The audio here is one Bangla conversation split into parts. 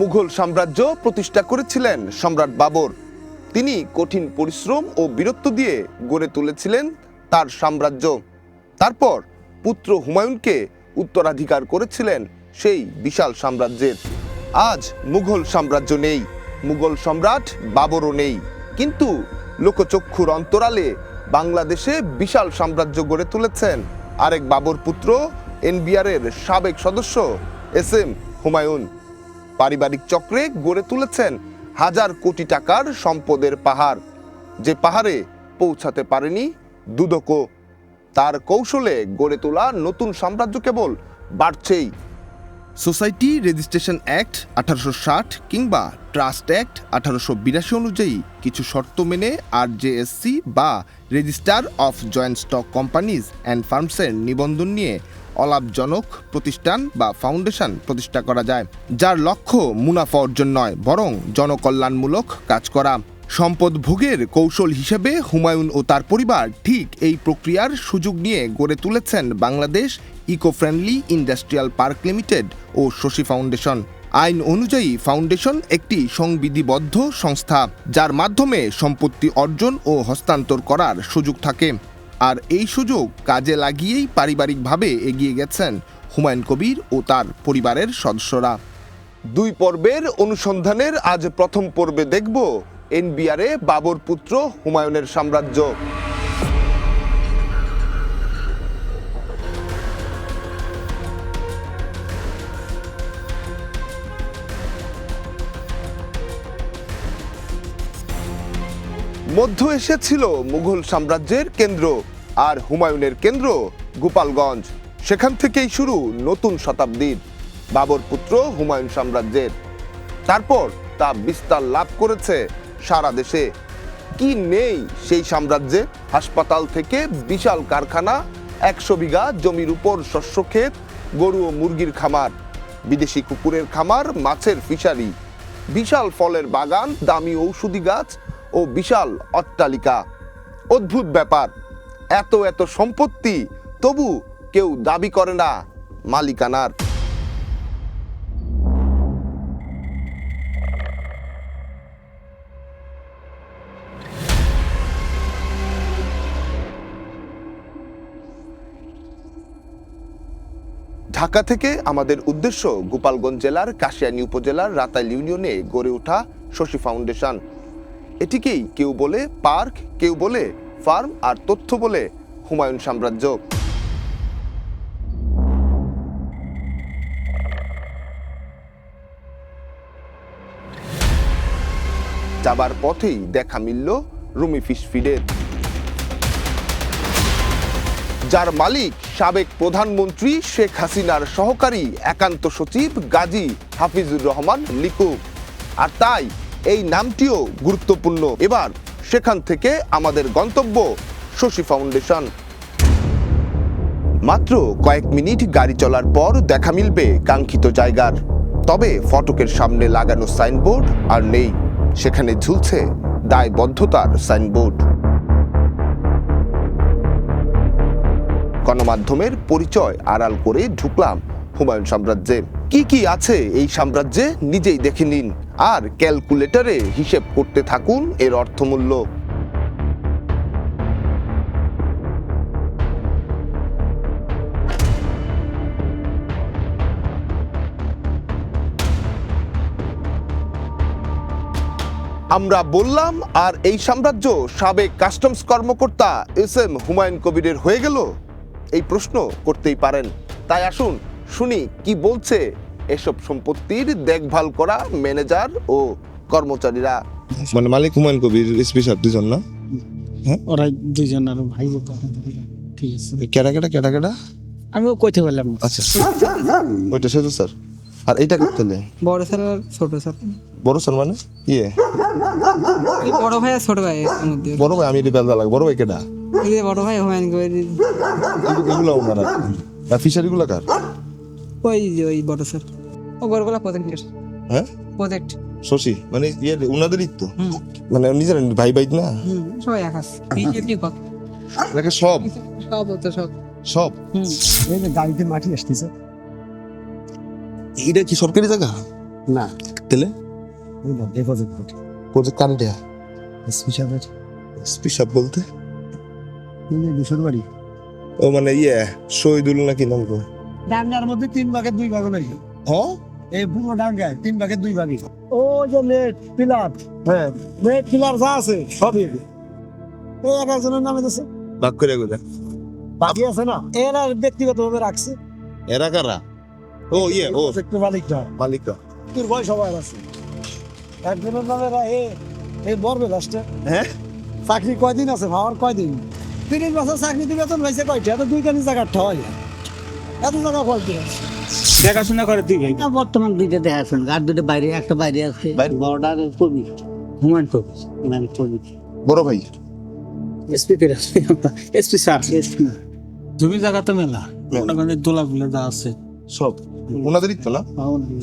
মুঘল সাম্রাজ্য প্রতিষ্ঠা করেছিলেন সম্রাট বাবর। তিনি কঠিন পরিশ্রম ও বীরত্ব দিয়ে গড়ে তুলেছিলেন তার সাম্রাজ্য। তারপর পুত্র হুমায়ুনকে উত্তরাধিকার করেছিলেন সেই বিশাল সাম্রাজ্যের। আজ মুঘল সাম্রাজ্য নেই, মুঘল সম্রাট বাবরও নেই। কিন্তু লোকচক্ষুর অন্তরালে বাংলাদেশে বিশাল সাম্রাজ্য গড়ে তুলেছেন আরেক বাবর পুত্র, এনবিআরের সাবেক সদস্য এস এম হুমায়ুন। পারিবারিক চক্রে গড়ে তুলেছেন হাজার কোটি টাকার সম্পদের পাহাড়। যে পাহাড়ে পৌঁছাতে পারেনি দুদকও। তার কৌশলে গড়ে তোলা নতুন সাম্রাজ্য কেবল বাড়ছেই সোসাইটি রেজিস্ট্রেশন অ্যাক্ট আঠারোশো ষাট কিংবা ট্রাস্ট অ্যাক্ট আঠারোশো বিরাশি অনুযায়ী কিছু শর্ত মেনে আর জেএসসি বা register of joint stock companies and ফার্মসের নিবন্ধন নিয়ে অলাভজনক প্রতিষ্ঠান বা ফাউন্ডেশন প্রতিষ্ঠা করা যায়, যার লক্ষ্য মুনাফা অর্জন নয়, বরং জনকল্যাণমূলক কাজ করা। সম্পদ ভোগের কৌশল হিসেবে হুমায়ুন ও তার পরিবার ঠিক এই প্রক্রিয়ার সুযোগ নিয়ে গড়ে তুলেছেন Bangladesh eco friendly industrial park limited ও শশী ফাউন্ডেশন। আইন অনুযায়ী ফাউন্ডেশন একটি সংবিধিবদ্ধ সংস্থা, যার মাধ্যমে সম্পত্তি অর্জন ও হস্তান্তর করার সুযোগ থাকে। আর এই সুযোগ কাজে লাগিয়েই পারিবারিকভাবে এগিয়ে গেছেন হুমায়ুন কবির ও তার পরিবারের সদস্যরা। দুই পর্বের অনুসন্ধানের আজ প্রথম পর্বে দেখব এনবিআরে বাবর পুত্র হুমায়ুনের সাম্রাজ্য। মধ্য এশিয়া ছিল মুঘল সাম্রাজ্যের কেন্দ্র, আর হুমায়ুনের কেন্দ্র গোপালগঞ্জ। সেখান থেকেই শুরু নতুন শতাব্দীর বাবর পুত্র হুমায়ুন সাম্রাজ্যের। তারপর তা বিস্তার লাভ করেছে সারা দেশে। কি নেই সেই সাম্রাজ্যে? হাসপাতাল থেকে বিশাল কারখানা, একশো বিঘা জমির উপর শস্য ক্ষেত, গরু ও মুরগির খামার, বিদেশি কুকুরের খামার, মাছের ফিশারি, বিশাল ফলের বাগান, দামি ঔষধি গাছ ও বিশাল অট্টালিকা। অদ্ভুত ব্যাপার, এত এত সম্পত্তি তবু কেউ দাবি করে না মালিকানার। ঢাকা থেকে আমাদের উদ্দেশ্য গোপালগঞ্জ জেলার, কাশিয়ানী উপজেলার, রাতাইল ইউনিয়নে গড়ে ওঠা শশী ফাউন্ডেশন। এটিকেই কেউ বলে পার্ক, কেউ বলে ফার্ম, আর তথ্য বলে হুমায়ুন সাম্রাজ্য। যাবার পথেই দেখা মিলল রুমি ফিশ ফিডের। যার মালিক সাবেক প্রধানমন্ত্রী শেখ হাসিনার সহকারী একান্ত সচিব গাজী হাফিজুর রহমান লিকু আর তাই এই নামটিও গুরুত্বপূর্ণ। এবার সেখান থেকে আমাদের গন্তব্য শশী ফাউন্ডেশন। মাত্র কয়েক মিনিট গাড়ি চলার পর দেখা মিলবে কাঙ্ক্ষিত জায়গার। তবে ফটকের সামনে লাগানো সাইনবোর্ড আর নেই। সেখানে ঝুলছে দায়বদ্ধতার সাইনবোর্ড। গণমাধ্যমের পরিচয় আড়াল করে ঢুকলাম হুমায়ুন সাম্রাজ্যে। কি কি আছে এই সাম্রাজ্যে? নিজেই দেখে নিন। আর ক্যালকুলেটরে হিসেব করতে থাকুন এর অর্থমূল্য। আমরা বললাম, আর এই সাম্রাজ্য সাবেক কাস্টমস কর্মকর্তা এস এম হুমায়ুন কবিরের হয়ে গেল? এই প্রশ্ন করতেই পারেন। তাই আসুন শুনি কি বলছে এসব সম্পত্তির দেখভাল করা ম্যানেজার ও কর্মচারীরা। মানে মালিক হুমায়ুন কবির স্পেশাল দুজন না? ওরা দুইজন আর ভাই ঠিক আছে। কেডা কেডা কেডা কেডা? আমিও কইতে পারলাম আচ্ছা। ওইটা সেতু স্যার। আর এইটা করতে বড় স্যার আর ছোট স্যার। বড় স্যার মানে? ইয়ে। বড় ভাই আর ছোট ভাই বড় ভাই আমি লাগে বড় ভাই কেডা? বড় ভাই হুমায়ুন কবির এগুলো ওনারা আর ফিশারি গুলো কার? ওই যে ওই বড় স্যার। ও বড়গুলা প্রজেক্টের হ্যাঁ? প্রজেক্ট শশী মানে ইয়ে উনাদেরই তো? হুম। মানে নিজের ভাই ভাই না? হুম সবাই আকাশ। বিজেপি কত এটাকে সব? সব হতো সব। সব? হুম। এই যে গাড়িতে মাটি আসতেছে। এইটা কি সরকারি জায়গা? না। তে কোর্ট প্রজেক্ট কারে দেয়া স্পেশাল স্পেশাল বলতে? দুশোর বাড়ি। ও মানে ইয়ে শহীদুল নাকি নাম গো ডাঙ্গার মধ্যে তিন ভাগের দুই ভাগ নাই। হ্যাঁ এই পুরো ডাঙ্গায় তিন ভাগের দুই ভাগই। ও যে নেট পিলার হ্যাঁ নেট পিলার যা আছে সবই। এক একজনের নামে দিচ্ছে ভাগ করে গেলে বাকি আছে না? এরা ব্যক্তিগতভাবে রাখছে। এরা কারা? ও ইয়ে ও। একটু মালিকটা মালিকরা তোর বয়স সবাই আছে। একজনের নামে রা- এ এই মরবে লাস্টে হ্যাঁ? চাকরি কয়দিন আছে ভাবার কয়দিন? তিরিশ বছর চাকরি দিবে বেতন হয়েছে কয়টা? এত দুই কানি জায়গা ঠয়। এত জায়গা কয়টি আছে দেখাশোনা করে তুই ভাই না, বর্তমান দুইটা দেখাশোনা আর দুটো বাইরে একটা বাইরে আছে বর্ডার কবি। হুমায়ুন কবি। হুমায়ুন কবি। বড় ভাই। এসপি করে এসপি স্যার। এসপি জমি জায়গা তো মেলা। ওখানে দোলা গুলো যা আছে। সব। ওনাদেরই তো না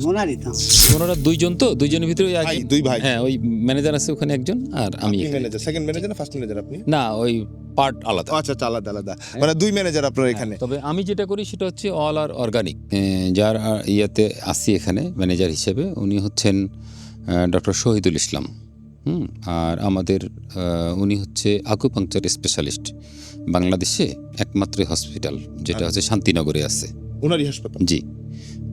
ওনারই তো। ওনারা দুইজন তো? দুইজনের ভিতরে ওই দুই ভাই। হ্যাঁ ওই ম্যানেজার আছে ওখানে একজন আর আমি ম্যানেজার সেকেন্ড ম্যানেজার না ফার্স্ট ম্যানেজার আপনি? না ওই পার্ট আলাদা। আচ্ছা আচ্ছা আলাদা আলাদা। মানে দুই ম্যানেজার আপনার এখানে। তবে আমি যেটা করি সেটা হচ্ছে অল আর অর্গানিক যার ইয়েতে আসি এখানে ম্যানেজার হিসেবে উনি হচ্ছেন ডক্টর শহীদুল ইসলাম। হুম আর আমাদের উনি হচ্ছে আকুপাংচার স্পেশালিস্ট বাংলাদেশে একমাত্র হসপিটাল যেটা হচ্ছে শান্তিনগরে আছে। ওনারই হাসপাতাল? জি।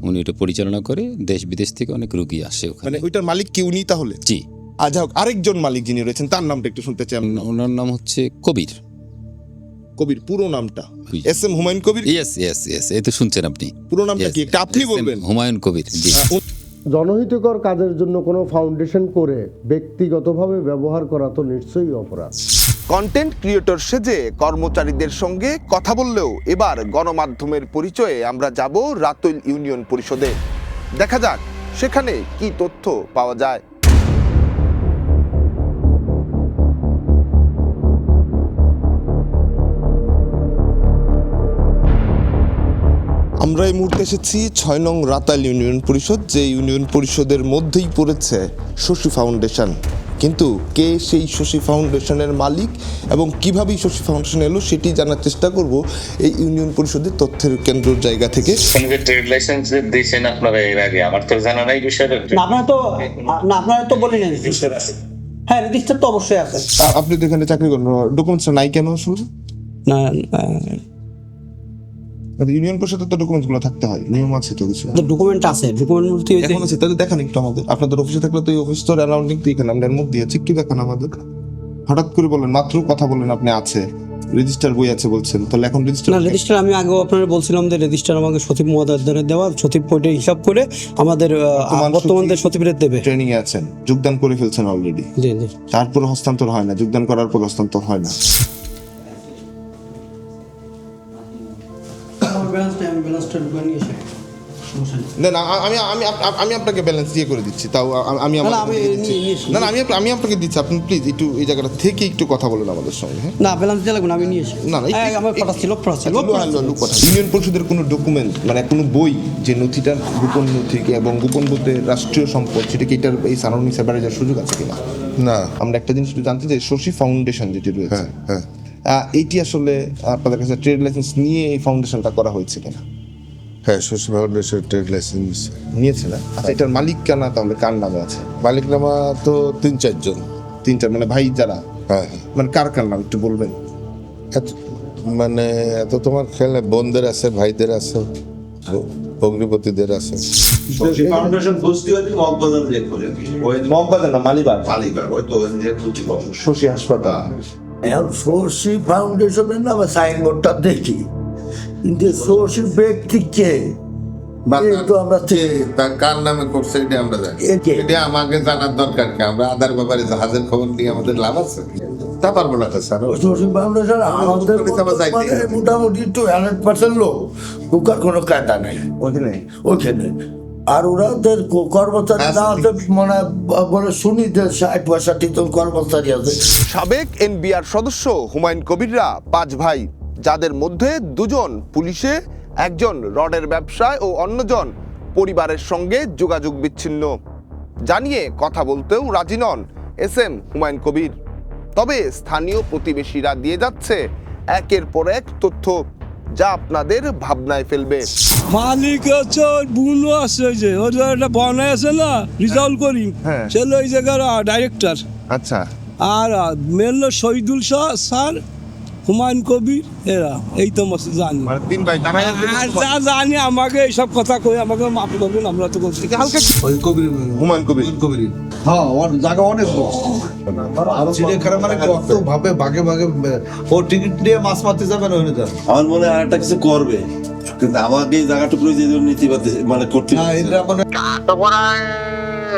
উনি এটা পরিচালনা করে দেশ বিদেশ থেকে অনেক রুগী আসে মানে ওখানে ওইটার মালিক কি উনি তাহলে? জি। আচ্ছা হোক, আরেকজন মালিক যিনি রয়েছেন তার নামটা একটু শুনতে চাই ওনার নাম হচ্ছে কবির। কবির পুরো নামটা। S M Humayun Kabir? Yes yes yes এই তো শুনছেন আপনি। পুরো নামটা কি? একটা আপনি বলবেন। হুমায়ুন কবির জি। জনহিতকর কাজের জন্য কোনো ফাউন্ডেশন করে ব্যক্তিগতভাবে ব্যবহার করা তো নিশ্চয়ই অপরাধ। কন্টেন্ট ক্রিয়েটর সেজে কর্মচারীদের সঙ্গে কথা বললেও এবার গণমাধ্যমের পরিচয়ে আমরা যাব রাতুল ইউনিয়ন পরিষদে। দেখা যাক সেখানে কি তথ্য পাওয়া যায়। আমরা এই মুহূর্তে এসেছি ছয় নং রাতাল ইউনিয়ন পরিষদ, যে ইউনিয়ন পরিষদের মধ্যেই পড়েছে শশী ফাউন্ডেশন। কিন্তু কে সেই শশী ফাউন্ডেশনের মালিক এবং কীভাবে এই শশী ফাউন্ডেশন এলো সেটি জানার চেষ্টা করব এই ইউনিয়ন পরিষদের তথ্যের কেন্দ্রের জায়গা থেকে। ট্রেড লাইসেন্স দিয়েছেন আপনারা এর আগে আমার তো জানা নাই বিষয়টা। আপনারা তো না আপনারা তো বলেন হ্যাঁ রেজিস্টার তো অবশ্যই আছে। আপনি তো এখানে চাকরি করেন ডকুমেন্টস নাই কেন আসলে না ইউনিয়ন পরিষদের তো ডকুমেন্টসগুলো থাকতে হয় নিয়ম আছে তো কিছু। ডকুমেন্ট আছে ডকুমেন্ট বলতে এখন আছে তাহলে দেখান একটু আমাদের। আপনাদের অফিসে থাকলে তো এই অফিস তো অ্যারাউন্ডিং তো এখানে আমাদের মুখ দিয়েছে একটু দেখান আমাদের। হঠাৎ করে বলেন মাত্র কথা বললেন আপনি আছে। রেজিস্টার বই আছে বলছেন তাহলে এখন রেজিস্টার না রেজিস্টার আমি আগেও আপনারা বলছিলাম যে রেজিস্টার আমাকে সচিব মহোদয়ের দেওয়া সচিব পয়টা হিসাব করে আমাদের আহ, বর্তমান বর্তমান সচিবের দেবে। ট্রেনিং এ আছেন যোগদান করে ফেলছেন অলরেডি জি জি। তারপরে হস্তান্তর হয় না যোগদান করার পর হস্তান্তর হয় না। না না আমি আমি আমি আপনাকে ব্যালেন্স দিয়ে করে দিচ্ছি তাও আমি না, আমি। না না আমি আমি আপনাকে দিচ্ছি আপনি প্লিজ একটু এই জায়গাটা থেকে একটু কথা বলেন আমাদের সঙ্গে হ্যাঁ? না ব্যালেন্স দিয়ে লাগবে না আমি নিয়ে এসে। না না হ্যাঁ, আমার কথা ছিল। ইউনিয়ন পরিষদের কোনো ডকুমেন্ট মানে কোনো বই যে নথিটা গোপন নথি এবং গোপন বলতে রাষ্ট্রীয় সম্পদ সেটা কি এটার এই সারাউন্ডিং সেবারে যাওয়ার সুযোগ আছে কিনা? না। আমরা একটা জিনিস জানতে চাই শশী ফাউন্ডেশন যেটি রয়েছে হ্যাঁ হ্যাঁ। এইটি আসলে আপনাদের কাছে ট্রেড লাইসেন্স নিয়ে এই ফাউন্ডেশনটা করা হয়েছে কিনা? হ্যাঁ শশী ফাউন্ডেশন ট্রেড লাইসেন্স নিয়েছে না? আচ্ছা এটার মালিক কেনা তাহলে কার নামে আছে? মালিকনামা তো তিন চারজন তিনটা মানে ভাই যারা? হ্যাঁ হ্যাঁ। মানে কার কার নাম একটু বলবেন? এত মানে এত তোমার খেলে বোনদের আছে ভাইদের আছে ভগ্নিপতিদের আছে। ফাউন্ডেশন বস্তি হচ্ছে মগবাজার ওই মহব্বাদের না মালিবার মালিকার ওই তো শশী হাসপাতাল। এখন সরষি ফাউন্ডেশনের নামে সাইনবোর্ডটা দেখি। কিন্তু সরষির ব্যক্তি কে? তো আমরা কার নামে করছে এটা আমরা জানি। এটা আমাকে জানার দরকার কি? আমরা আদার ব্যাপারে জাহাজের খবর নিয়ে আমাদের লাভ আছে তা পারব না তো স্যার। সরষি ফাউন্ডেশন আমাদের। মোটামুটি টু হান্ড্রেড পার্সেন্ট লোক কোনো কায়দা নেই। ওখানে ওইখানে। আর ওরা ওদের ক- কর্মচারী না আছে মানে বলে শুনি যে ষাট পঁয়ষট্টি জন কর্মচারী আছে। সাবেক এনবিআর সদস্য হুমায়ুন কবিররা পাঁচ ভাই যাদের মধ্যে দুজন পুলিশে একজন রডের ব্যবসায় ও অন্যজন পরিবারের সঙ্গে যোগাযোগ বিচ্ছিন্ন। জানিয়ে কথা বলতেও রাজি নন এস এম হুমায়ুন কবির। তবে স্থানীয় প্রতিবেশীরা দিয়ে যাচ্ছে একের পর এক তথ্য। যা আপনাদের ভাবনায় ফেলবে। মালিক হচ্ছে ওর আছে ওই যে ওর যে একটা বনায় আছে না রিজাল করিম হ্যাঁ। সে হলো ওই জায়গার ডাইরেক্টর আচ্ছা। আর মেন হলো শহীদুল শাহ স্যার হুমায়ুন কবির এরা এই তো জানি। মানে আর যা জানি আমাকে এইসব কথা কই আমাকে মাফ করবেন আমরা তো করছি হালকা ওই কবির হুমায়ুন কবির। কবির। হ্যাঁ ওর জায়গা অনেক বড়। চিড়িয়াখানা মানে কত ভাবে ভাগে ভাগে ও টিকিট নিয়ে মাছ মারতে যাবে না ওখানে আমার মনে হয় আরেকটা কিছু করবে। কিন্তু আমাকে এই জায়গাটুকু যে নীতি মানে করতে না এটা মানে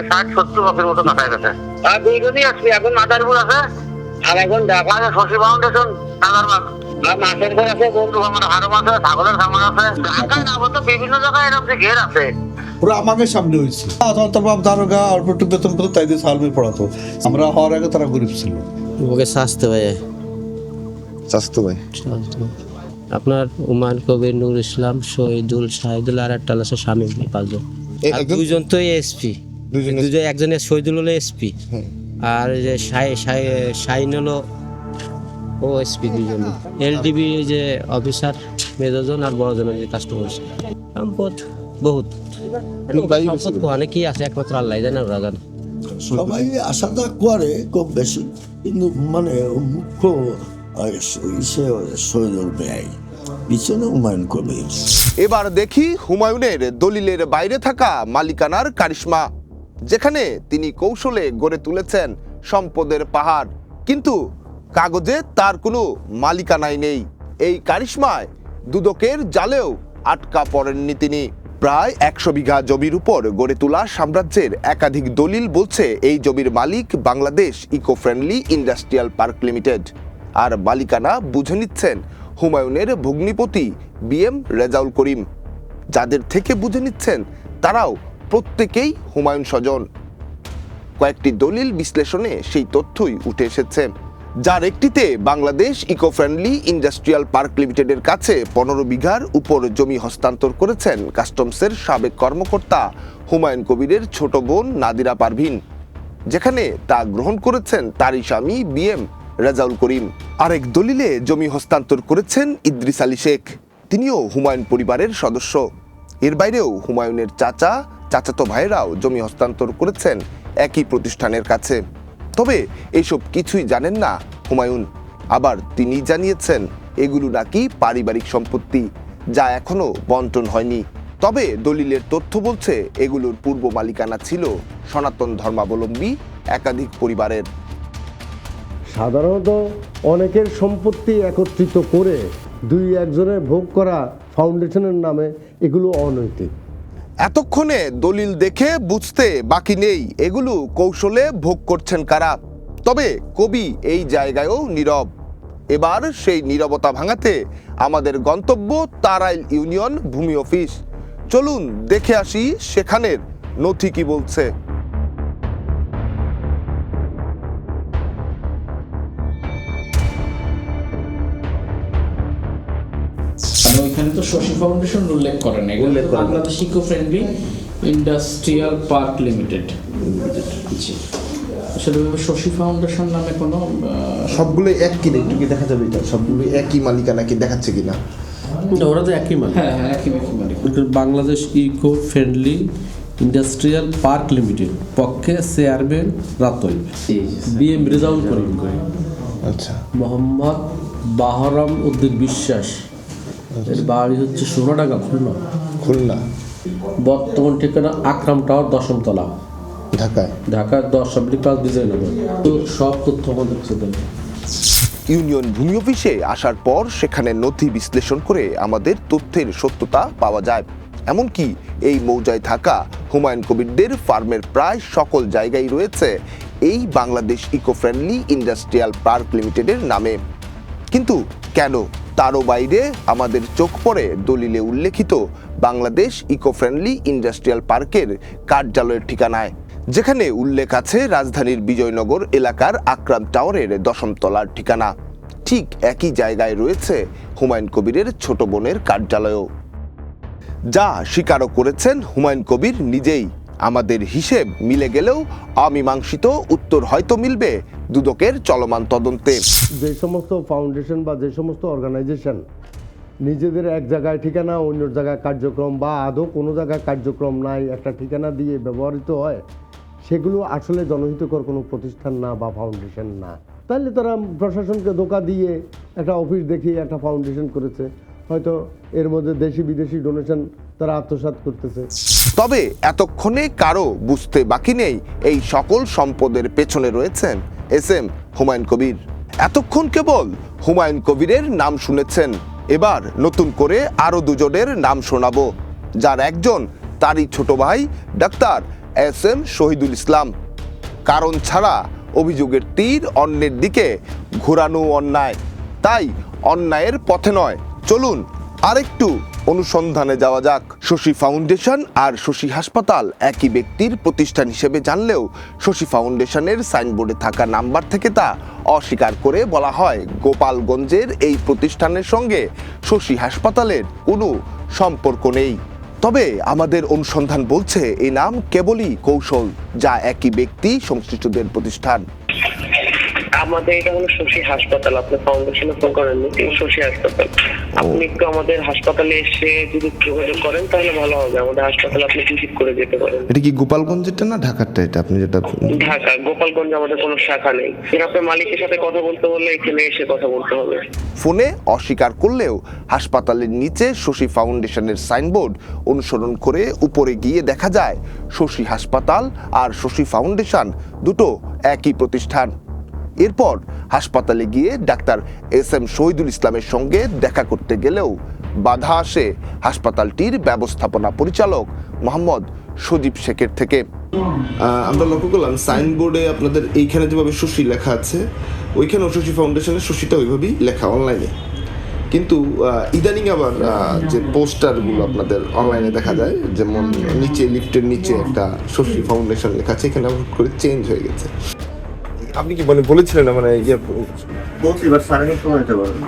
ষাট সত্তর বছর মতো কাছায় গেছে। আর দুইজনই এখন মাথার উপর আছে আর এখন দেখা শশী ফাউন্ডেশন। টাকার মাছ মাছের ঘর আছে বন্ধু আমার হারো মাছ আছে ছাগলের খামার আছে। ঢাকায় না তো বিভিন্ন জায়গায় এরকম যে ঘের আছে। পুরো আমাকে সামনে হয়েছে। তারপর দারোগা অল্প একটু বেতন পেতো তাই দিয়ে সালমে পড়াতো। আমরা হওয়ার আগে তারা গরিব ছিল। ওকে শাস্তে ভাই। স্বাস্থ্য ভাই। আপনার উমান কবির নূর ইসলাম শহীদুল শাহিদুল আর একটা আছে স্বামী পাঁচজন। দুজন তো এসপি। দুজন দুজন একজন শহীদুল হলো এসপি। আর যে শাহিন হলো ও এসপি দুজন এলডিবি যে অফিসার মেজরজন আর বড়জন যে কাস্টমার সম্পদ বহুত। সম্পদ অনেকই আছে একমাত্র আল্লাহ জানে ওরা জানে। সবাই আশা তো করে কম বেশি কিন্তু মানে মুখ্য আহ, ব্যয় পিছনে হুমায়ুন কবির। এবার দেখি হুমায়ুনের দলিলের বাইরে থাকা মালিকানার কারিশমা যেখানে তিনি কৌশলে গড়ে তুলেছেন সম্পদের পাহাড়। কিন্তু কাগজে তার কোনো মালিকানাই নেই। এই কারিশ্মায় দুদকের জালেও আটকা পড়েননি তিনি। প্রায় একশো বিঘা জমির উপর গড়ে তোলা সাম্রাজ্যের একাধিক দলিল বলছে এই জমির মালিক Bangladesh eco friendly industrial park limited. আর মালিকানা বুঝে নিচ্ছেন হুমায়ুনের ভগ্নিপতি বি এম রেজাউল করিম। যাদের থেকে বুঝে নিচ্ছেন তারাও প্রত্যেকেই হুমায়ুন স্বজন। কয়েকটি দলিল বিশ্লেষণে সেই তথ্যই উঠে এসেছে। যার একটিতে Bangladesh eco friendly industrial park লিমিটেডের কাছে পনেরো বিঘার উপর জমি হস্তান্তর করেছেন কাস্টমসের সাবেক কর্মকর্তা হুমায়ুন কবিরের ছোট বোন নাদিরা পারভিন, যেখানে তা গ্রহণ করেছেন তারই স্বামী বি এম রেজাউল করিম। আরেক দলিলে জমি হস্তান্তর করেছেন ইদ্রিস আলী শেখ, তিনিও হুমায়ুন পরিবারের সদস্য। এর বাইরেও হুমায়ুনের চাচা, চাচাতো ভাইয়েরাও জমি হস্তান্তর করেছেন একই প্রতিষ্ঠানের কাছে। তবে এইসব কিছুই জানেন না হুমায়ুন। আবার তিনি জানিয়েছেন, এগুলো নাকি পারিবারিক সম্পত্তি, যা এখনও বন্টন হয়নি। তবে দলিলের তথ্য বলছে, এগুলোর পূর্ব মালিকানা ছিল সনাতন ধর্মাবলম্বী একাধিক পরিবারের। সাধারণত অনেকের সম্পত্তি একত্রিত করে দুই একজনের ভোগ করা ফাউন্ডেশনের নামে এগুলো অনৈতিক। এতক্ষণে দলিল দেখে বুঝতে বাকি নেই। এগুলো কৌশলে ভোগ করছেন কারা? তবে কবি এই জায়গায়ও নীরব। এবার সেই নীরবতা ভাঙাতে আমাদের গন্তব্য তারাইল ইউনিয়ন ভূমি অফিস। চলুন দেখে আসি সেখানের নথি কি বলছে। ওইখানে তো শশী ফাউন্ডেশন উল্লেখ করেন Bangladesh eco friendly industrial park limited জি শশী ফাউন্ডেশন নামে কোনো সবগুলো এক কিনে একটু কি দেখা যাবে এটা? সবগুলো একই মালিকানা কি দেখাচ্ছে কিনা? ওরা তো একই মালিক। হ্যাঁ হ্যাঁ একই একই মালিক। Bangladesh eco friendly industrial park limited পক্ষে চেয়ারম্যান রাতই বি এম রেজাউল করিম। আচ্ছা। মোহাম্মদ বাহরাম উদ্দিন বিশ্বাস। এর বাড়ি হচ্ছে সোনাডাঙ্গা খুলনা। খুলনা। বর্তমান ঠিকানা আকরাম টাওয়ার দশম তলা ঢাকায়। ঢাকার দশ পাঁচ তো সব তথ্য আমাদের কাছে ইউনিয়ন ভূমি অফিসে আসার পর সেখানে নথি বিশ্লেষণ করে আমাদের তথ্যের সত্যতা পাওয়া যায়। এমনকি এই মৌজায় থাকা হুমায়ুন কবিরদের ফার্মের প্রায় সকল জায়গায় রয়েছে এই Bangladesh eco friendly industrial park লিমিটেডের নামে। কিন্তু কেন তারও বাইরে আমাদের চোখ পড়ে দলিলে উল্লেখিত বাংলাদেশ ইকো ফ্রেন্ডলি ইন্ডাস্ট্রিয়াল পার্কের কার্যালয়ের ঠিকানায়, যেখানে উল্লেখ আছে রাজধানীর বিজয়নগর এলাকার আকরাম টাওয়ারের দশম তলার ঠিকানা। ঠিক একই জায়গায় রয়েছে হুমায়ুন কবিরের ছোট বোনের কার্যালয়ও। যা স্বীকারও করেছেন হুমায়ুন কবির নিজেই। আমাদের হিসেব মিলে গেলেও অমীমাংসিত উত্তর হয়তো মিলবে দুদকের চলমান তদন্তে। যে সমস্ত ফাউন্ডেশন বা যে সমস্ত অর্গানাইজেশন নিজেদের এক জায়গায় ঠিকানা অন্য জায়গায় কার্যক্রম বা আদৌ কোনো জায়গায় কার্যক্রম নাই, একটা ঠিকানা দিয়ে ব্যবহৃত হয়, সেগুলো আসলে জনহিতকর কোনো প্রতিষ্ঠান না বা ফাউন্ডেশন না। তাহলে তারা প্রশাসনকে ধোকা দিয়ে একটা অফিস দেখিয়ে একটা ফাউন্ডেশন করেছে। হয়তো এর মধ্যে দেশি বিদেশি ডোনেশন তারা আত্মসাৎ করতেছে। তবে এতক্ষণে কারও বুঝতে বাকি নেই এই সকল সম্পদের পেছনে রয়েছেন এস এম হুমায়ুন কবির। এতক্ষণ কেবল হুমায়ুন কবিরের নাম শুনেছেন। এবার নতুন করে আরও দুজনের নাম শোনাবো, যার একজন তারই ছোট ভাই doctor S M Shahidul Islam. কারণ ছাড়া অভিযোগের তীর অন্যের দিকে ঘোরানো অন্যায়, তাই অন্যায়ের পথে নয় চলুন আরেকটু অনুসন্ধানে যাওয়া যাক। শশী ফাউন্ডেশন আর শশী হাসপাতাল একই ব্যক্তির প্রতিষ্ঠান হিসেবে জানলেও শশী ফাউন্ডেশনের সাইনবোর্ডে থাকা নাম্বার থেকে তা অস্বীকার করে বলা হয়, গোপালগঞ্জের এই প্রতিষ্ঠানের সঙ্গে শশী হাসপাতালের কোনো সম্পর্ক নেই। তবে আমাদের অনুসন্ধান বলছে, এই নাম কেবলই কৌশল যা একই ব্যক্তি সংশ্লিষ্টদের প্রতিষ্ঠান। আমাদের এটা হলো শশী হাসপাতাল আপনি ফাউন্ডেশনে ফোন করেননি কিন্তু শশী হাসপাতাল। আপনি একটু আমাদের হাসপাতালে এসে যদি যোগাযোগ করেন তাহলে ভালো হবে। আমাদের হাসপাতালে আপনি ভিজিট করে যেতে পারেন। এটা কি গোপালগঞ্জেরটা না ঢাকারটা এটা? আপনি যেটা ঢাকা গোপালগঞ্জে আমাদের কোনো শাখা নেই। এর আপনার মালিকের সাথে কথা বলতে বললে এখানে এসে কথা বলতে হবে। ফোনে অস্বীকার করলেও হাসপাতালের নিচে শশী ফাউন্ডেশনের সাইনবোর্ড অনুসরণ করে উপরে গিয়ে দেখা যায় শশী হাসপাতাল আর শশী ফাউন্ডেশন দুটো একই প্রতিষ্ঠান। এরপর হাসপাতালে গিয়ে ডাক্তার এস এম শহীদুল ইসলামের সঙ্গে দেখা করতে গেলেও বাধা আসে হাসপাতালটির ব্যবস্থাপনা পরিচালক মোহাম্মদ সজীব শেখের থেকে। আমরা লক্ষ্য করলাম, সাইনবোর্ডে আপনাদের এইখানে যেভাবে শশী লেখা আছে ওইখানে শশী ফাউন্ডেশনের শশীটা ওইভাবেই লেখা অনলাইনে কিন্তু ইদানিং আবার যে পোস্টারগুলো আপনাদের অনলাইনে দেখা যায়, যেমন নিচে, লিফটের নিচে একটা শশী ফাউন্ডেশন লেখা আছে, এখানে করে চেঞ্জ হয়ে গেছে। আপনি কি মানে বলেছিলেন না মানে ইয়ে বলছি এবার নটার সময় যেতে পারবেন।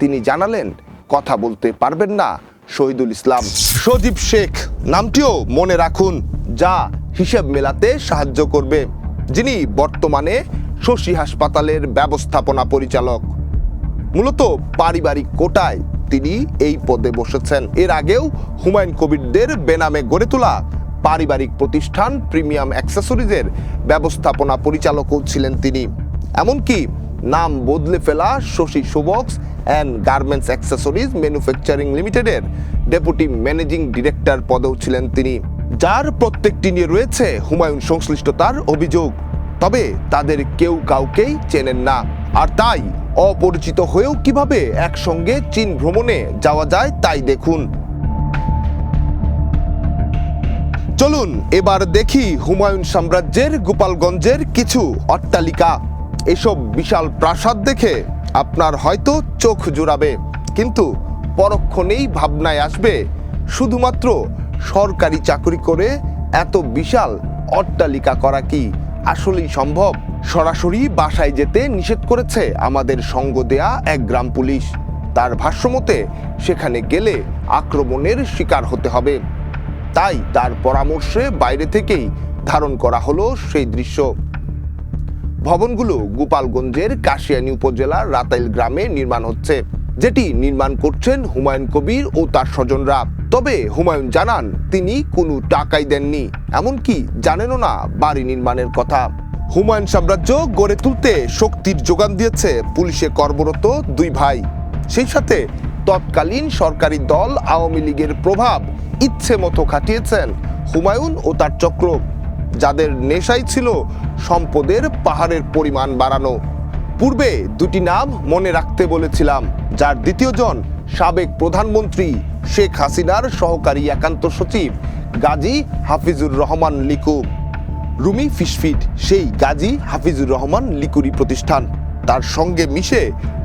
তিনি জানালেন কথা বলতে পারবেন না শহীদুল ইসলাম। সজীব শেখ নামটিও মনে রাখুন যা হিসেব মেলাতে সাহায্য করবে। যিনি বর্তমানে শশী হাসপাতালের ব্যবস্থাপনা পরিচালক। মূলত পারিবারিক কোটায় তিনি এই পদে বসেছেন। এর আগেও হুমায়ুন কবিরদের বেনামে গড়ে তোলা পারিবারিক প্রতিষ্ঠান প্রিমিয়াম অ্যাক্সেসরিজের ব্যবস্থাপনা পরিচালকও ছিলেন তিনি। এমনকি নাম বদলে ফেলা Shashi shoebox and garments accessories manufacturing লিমিটেডের ডেপুটি ম্যানেজিং ডিরেক্টর পদেও ছিলেন তিনি। যার প্রত্যেকটি নিয়ে রয়েছে হুমায়ুন সংশ্লিষ্টতার অভিযোগ। তবে তাদের কেউ কাউকেই চেনেন না। আর তাই অপরিচিত হয়েও কীভাবে একসঙ্গে চীন ভ্রমণে যাওয়া যায় তাই দেখুন। চলুন, এবার দেখি হুমায়ুন সাম্রাজ্যের গোপালগঞ্জের কিছু অট্টালিকা। এসব বিশাল প্রাসাদ দেখে আপনার হয়তো চোখ জুড়াবে, কিন্তু পরক্ষণেই ভাবনায় আসবে, শুধুমাত্র সরকারি চাকরি করে এত বিশাল অট্টালিকা করা কি? আসলেই সম্ভব? সরাসরি বাসায় যেতে নিষেধ করেছে আমাদের সঙ্গ দেয়া এক গ্রাম পুলিশ। তার ভাষ্যমতে, সেখানে গেলে আক্রমণের শিকার হতে হবে। তাই তার পরামর্শে বাইরে থেকেই ধারণ করা হলো সেই দৃশ্য। ভবনগুলো গোপালগঞ্জের কাশিয়ানী উপজেলার রাতাইল গ্রামে নির্মাণ হচ্ছে। যেটি নির্মাণ করছেন হুমায়ুন কবির ও তার স্বজনরা। তবে হুমায়ুন জানান, তিনি কোনো টাকাই দেননি। এমনকি জানেনও না বাড়ি নির্মাণের কথা। হুমায়ুন সাম্রাজ্য গড়ে তুলতে শক্তির যোগান দিয়েছে পুলিশে কর্মরত দুই ভাই। সেই সাথে তৎকালীন সরকারি দল আওয়ামী লীগের প্রভাব ইচ্ছে মতো খাটিয়েছেন হুমায়ুন ও তার চক্র। যাদের নেশাই ছিল সম্পদের পাহাড়ের পরিমাণ বাড়ানো। পূর্বে দুটি নাম মনে রাখতে বলেছিলাম। যার দ্বিতীয়জন সাবেক প্রধানমন্ত্রী শেখ হাসিনার সহকারী একান্ত সচিব গাজী হাফিজুর রহমান লিকু। রুমি ফিসফিট, সেই গাজী হাফিজুর রহমান লিকুরি প্রতিষ্ঠান। তার সঙ্গে মিশে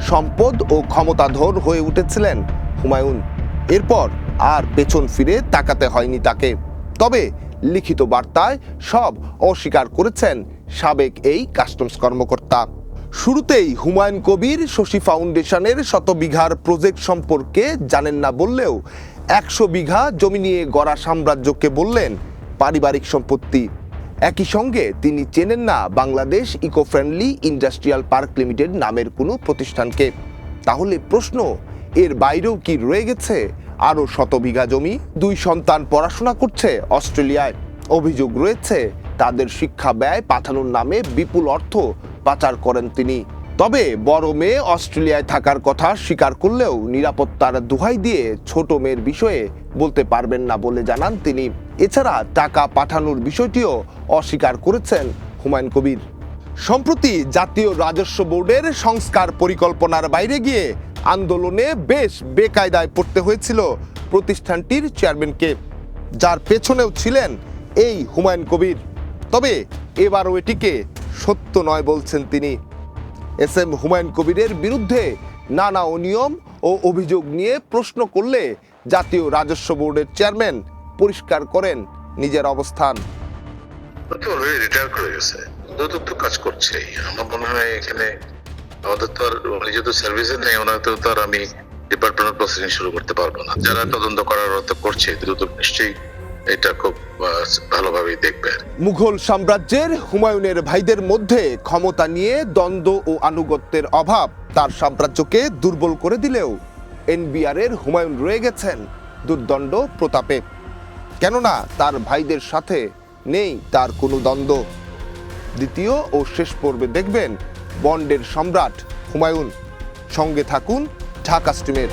সম্পদ ও ক্ষমতাধর হয়ে উঠেছিলেন হুমায়ুন। এরপর আর পেছন ফিরে তাকাতে হয়নি তাকে। তবে লিখিত বার্তায় সব অস্বীকার করেছেন সাবেক এই কাস্টমস কর্মকর্তা। শুরুতেই হুমায়ুন কবির, শশী ফাউন্ডেশনের শত বিঘার প্রজেক্ট সম্পর্কে জানেন না বললেও একশো বিঘা জমি নিয়ে গড়া সাম্রাজ্যকে বললেন পারিবারিক সম্পত্তি। একই সঙ্গে তিনি চেনেন না Bangladesh eco friendly industrial park limited নামের কোনো প্রতিষ্ঠানকে। তাহলে প্রশ্ন, এর বাইরেও কি রয়ে গেছে? আরও শত বিঘা জমি, দুই সন্তান পড়াশোনা করছে অস্ট্রেলিয়ায়। অভিযোগ রয়েছে, তাদের শিক্ষা ব্যয় পাঠানোর নামে বিপুল অর্থ পাচার করেন তিনি। তবে বড় মেয়ে অস্ট্রেলিয়ায় থাকার কথা স্বীকার করলেও নিরাপত্তার দোহাই দিয়ে ছোট মেয়ের বিষয়ে বলতে পারবেন না বলে জানান তিনি। এছাড়া টাকা পাঠানোর বিষয়টিও অস্বীকার করেছেন হুমায়ুন কবির। সম্প্রতি জাতীয় রাজস্ব বোর্ডের সংস্কার পরিকল্পনার বাইরে গিয়ে আন্দোলনে বেশ বেকায়দায় পড়তে হয়েছিল প্রতিষ্ঠানটির চেয়ারম্যানকে, যার পেছনেও ছিলেন এই হুমায়ুন কবির। তবে এবারও এটিকে সত্য নয় বলছেন তিনি। এস এম হুমায়ুন কবিরের বিরুদ্ধে নানা অনিয়ম ও অভিযোগ নিয়ে প্রশ্ন করলে জাতীয় রাজস্ব বোর্ডের চেয়ারম্যান পরিষ্কার করেন নিজের অবস্থান। কাজ করছেই আমার মনে হয় এখানে আমাদের তো আর উনি যেহেতু সার্ভিসে নেই ওনাকে তো আর আমি ডিপার্টমেন্ট প্রসিডিং শুরু করতে পারব না। যারা তদন্ত করার তো করছে, দ্রুত নিশ্চয়ই এটা খুব ভালোভাবেই দেখবে। মুঘল সাম্রাজ্যের হুমায়ুনের ভাইদের মধ্যে ক্ষমতা নিয়ে দ্বন্দ্ব ও আনুগত্যের অভাব তার সাম্রাজ্যকে দুর্বল করে দিলেও এনবিআর এর হুমায়ুন রয়ে গেছেন দুর্দণ্ড প্রতাপে। কেননা তার ভাইদের সাথে নেই তার কোনো দ্বন্দ্ব। দ্বিতীয় ও শেষ পর্বে দেখবেন বন্ডের সম্রাট হুমায়ুন সঙ্গে থাকুন ঢাকা স্ট্রিমের